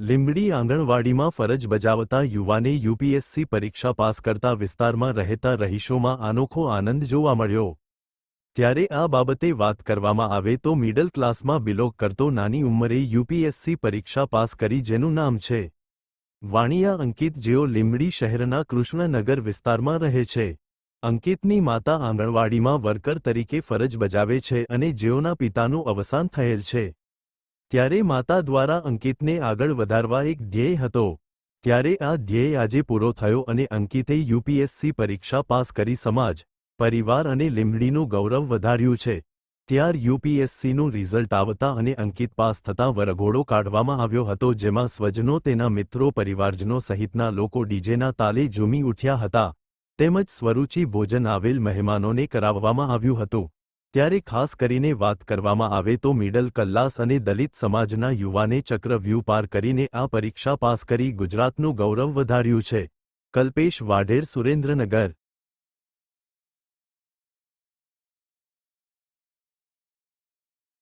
લીંબડી આંગણવાડીમાં ફરજ બજાવતા યુવાને યુપીએસસી પરીક્ષા પાસ કરતા વિસ્તારમાં રહેતા રહીશોમાં અનોખો આનંદ જોવા મળ્યો. ત્યારે આ બાબતે વાત કરવામાં આવે તો મિડલ ક્લાસમાં બિલોગ કરતો નાની ઉંમરે યુપીએસસી પરીક્ષા પાસ કરી જેનું નામ છે. વાણિયા અંકિત જેઓ લીંબડી શહેરના કૃષ્ણનગર વિસ્તારમાં રહે છે. અંકિતની માતા આંગણવાડીમાં વર્કર તરીકે ફરજ બજાવે છે અને જેઓના પિતાનું અવસાન થયેલ છે. ત્યારે માતા દ્વારા અંકિતને આગળ વધારવા એક ધ્યેય હતો. ત્યારે આ ધ્યેય આજે પૂરો થયો અને અંકિતે યુપીએસસી પરીક્ષા પાસ કરી સમાજ, પરિવાર અને લીંબડીનું ગૌરવ વધાર્યું છે. ત્યાર યુપીએસસીનું રિઝલ્ટ આવતા અને અંકિત પાસ થતાં વરઘોડો કાઢવામાં આવ્યો હતો જેમાં સ્વજનો તેના મિત્રો, પરિવારજનો સહિતના લોકો ડીજેના તાલે ઝૂમી ઉઠ્યા હતા. તેમજ સ્વરૂચિ ભોજન આવેલ મહેમાનોને કરાવવામાં આવ્યું હતું. ત્યારે ખાસ કરીને વાત કરવામાં આવે તો મિડલ કલ્લાસ અને દલિત સમાજના યુવાને ચક્રવ્યૂહ પાર કરીને આ પરીક્ષા પાસ કરી ગુજરાતનું ગૌરવ વધાર્યું છે. કલ્પેશ વાઢેર, સુરેન્દ્રનગર.